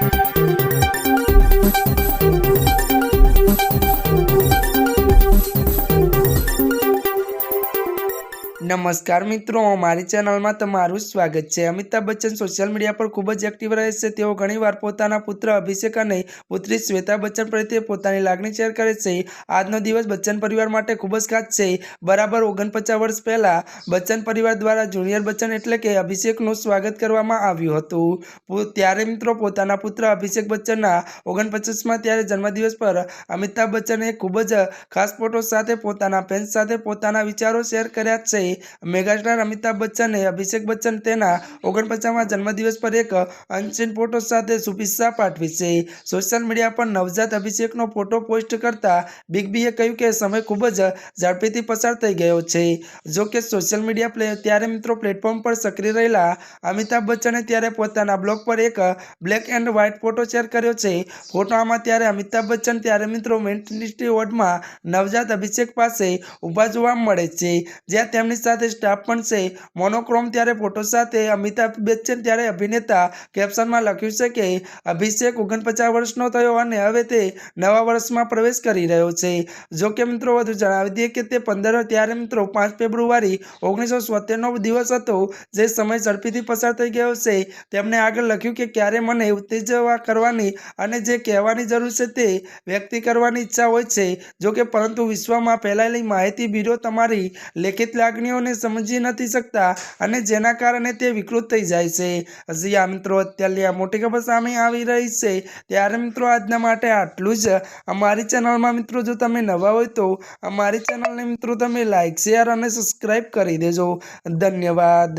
Thank you. નમસ્કાર મિત્રો, મારી ચેનલમાં તમારું સ્વાગત છે. અમિતાભ બચ્ચન સોશિયલ મીડિયા પર ખૂબ જ એક્ટિવ રહે છે. તેઓ ઘણીવાર પોતાના પુત્ર અભિષેક અને પુત્રી શ્વેતા બચ્ચન પ્રત્યે પોતાની લાગણી શેર કરે છે. આજનો દિવસ બચ્ચન પરિવાર માટે ખૂબ જ ખાસ છે. બરાબર ઓગણપચાસ વર્ષ પહેલાં બચ્ચન પરિવાર દ્વારા જુનિયર બચ્ચન એટલે કે અભિષેકનું સ્વાગત કરવામાં આવ્યું હતું. ત્યારે મિત્રો પોતાના પુત્ર અભિષેક બચ્ચનના ઓગણપચાસમાં ત્યારે જન્મદિવસ પર અમિતાભ બચ્ચને ખૂબ જ ખાસ ફોટો સાથે પોતાના ફેન્સ સાથે પોતાના વિચારો શેર કર્યા છે. મેગાસ્ટાર અમિતાભ બચ્ચને અભિષેક બચ્ચન તેના ઓગણપચાસમાં જન્મદિવસ પર એક અનસીન ફોટો સાથે શુભેચ્છા પાઠવી છે. સોશિયલ મીડિયા પર નવજાત અભિષેકનો ફોટો પોસ્ટ કરતા બિગ બીએ કહ્યું કે સમય ખૂબ જ ઝડપીથી પસાર થઈ ગયો છે. જો કે સોશિયલ મીડિયા પ્લે ત્યારે મિત્રો પ્લેટફોર્મ પર સક્રિય રહેલા અમિતાભ બચ્ચને ત્યારે પોતાના બ્લોગ પર એક black and white photo share કર્યો છે. ફોટોમાં ત્યારે અમિતાભ બચ્ચન ત્યારે મિત્રો મેન્ટિનિટી વોર્ડમાં નવજાત અભિષેક પાસે ઊભા જોવા મળે છે, જ્યાં તેમની સાથે સ્ટાફ પણ છે. મોનોક્રોમ ત્યારે ફોટો સાથે અમિતાભ બચ્ચન ત્યારે અભિનેતા. કેપ્શનમાં લખ્યું છે કે, અભિષેક ઓગણપચાસ વર્ષનો થયો અને હવે તે નવા વર્ષમાં પ્રવેશ કરી રહ્યો છે. જો કે મિત્રો વધુ જણાવી દઈએ કે તે પંદર ત્યારે મિત્રો પાંચ ફેબ્રુઆરી ઓગણીસો સોતેરનો દિવસ હતો. જે સમય ઝડપીથી પસાર થઈ ગયો છે. તેમણે આગળ લખ્યું કે, ક્યારે મને ઉત્તેજવા કરવાની અને જે કહેવાની જરૂર છે તે વ્યક્તિ કરવાની ઈચ્છા હોય છે. જો કે પરંતુ વિશ્વમાં ફેલાયેલી માહિતી બીરો તમારી લેખિત લાગણીઓને સમજી નથી શકતા અને જેના કારણે તે વિકૃત થઈ જાય છે. હજી આ મિત્રો અત્યારે આ મોટી ખબર સામે આવી રહી છે. ત્યારે મિત્રો આજના માટે આટલું જ. અમારી ચેનલમાં મિત્રો જો તમે નવા હોય તો અમારી ચેનલને મિત્રો તમે લાઈક, શેર અને સબસ્ક્રાઈબ કરી દેજો. ધન્યવાદ.